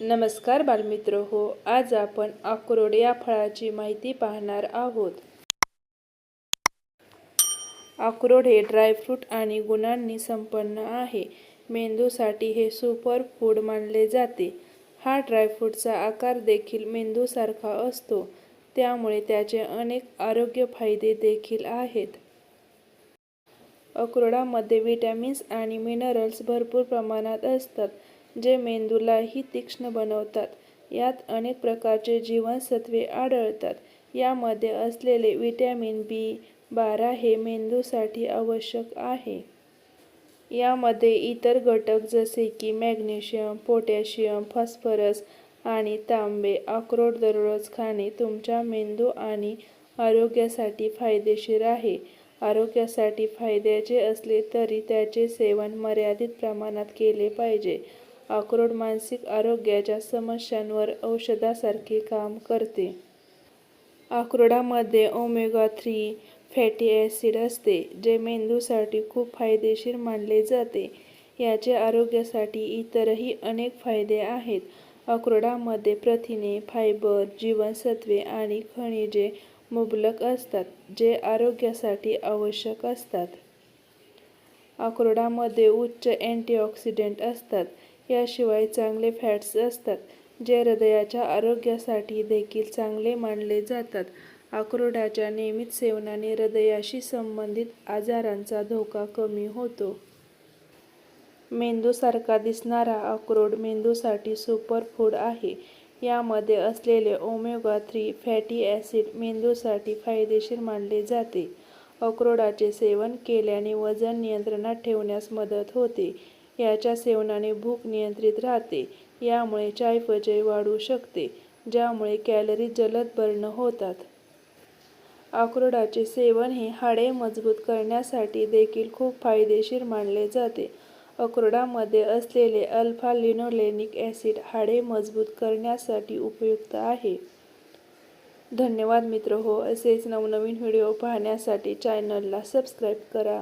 नमस्कार बालमित्र हो आज आपण अक्रोड या फळाची माहिती पाहणार आहोत. अक्रोड हे ड्रायफ्रूट आणि गुणांनी संपन्न आहे. मेंदूसाठी हे सुपर फूड मानले जाते. हा ड्रायफ्रूटचा आकार देखील मेंदूसारखा असतो. त्यामुळे त्याचे अनेक आरोग्य फायदे देखील आहेत. अक्रोडामध्ये व्हिटॅमिन्स आणि मिनरल्स भरपूर प्रमाणात असतात. जे मेंदूलाही तीक्ष्ण बनवतात. यात अनेक प्रकारचे जीवनसत्त्वे आढळतात. यामध्ये असलेले व्हिटॅमिन बी बारा हे मेंदूसाठी आवश्यक आहे. यामध्ये इतर घटक जसे की मॅग्नेशियम पोटॅशियम फॉस्फरस आणि तांबे अक्रोड दररोज खाणे तुमच्या मेंदू आणि आरोग्यासाठी फायदेशीर आहे. आरोग्यासाठी फायद्याचे असले तरी त्याचे सेवन मर्यादित प्रमाणात केले पाहिजे. अक्रोड मानसिक आरोग्याच्या समस्यांवर औषधासारखे काम करते. अक्रोडामध्ये ओमेगा थ्री फॅटी ॲसिड असते जे मेंदूसाठी खूप फायदेशीर मानले जाते. याचे आरोग्यासाठी इतरही अनेक फायदे आहेत. अक्रोडामध्ये प्रथिने फायबर जीवनसत्वे आणि खनिजे मुबलक असतात जे आरोग्यासाठी आवश्यक असतात. अक्रोडामध्ये उच्च अँटीऑक्सिडेंट असतात याशिवाय चांगले फॅट्स असतात जे हृदयाच्या आरोग्यासाठी देखील चांगले मानले जातात. अक्रोडाच्या नियमित सेवनाने हृदयाशी संबंधित आजारांचा धोका कमी होतो. मेंदूसारखा दिसणारा अक्रोड मेंदूसाठी सुपर फूड आहे. यामध्ये असलेले ओमेगा थ्री फॅटी ॲसिड मेंदूसाठी फायदेशीर मानले जाते. अक्रोडाचे सेवन केल्याने वजन नियंत्रणात ठेवण्यास मदत होते. याच्या सेवनाने भूक नियंत्रित राहते. यामुळे चयापचय वाढू शकते ज्यामुळे कॅलरी जलद बर्न होतात. अक्रोडाचे सेवन हे हाडे मजबूत करण्यासाठी देखील खूप फायदेशीर मानले जाते. अक्रोडामध्ये असलेले अल्फा लिनोलेनिक ॲसिड हाडे मजबूत करण्यासाठी उपयुक्त आहे. धन्यवाद मित्र हो असेच नवनवीन व्हिडिओ पाहण्यासाठी चॅनलला सबस्क्राईब करा.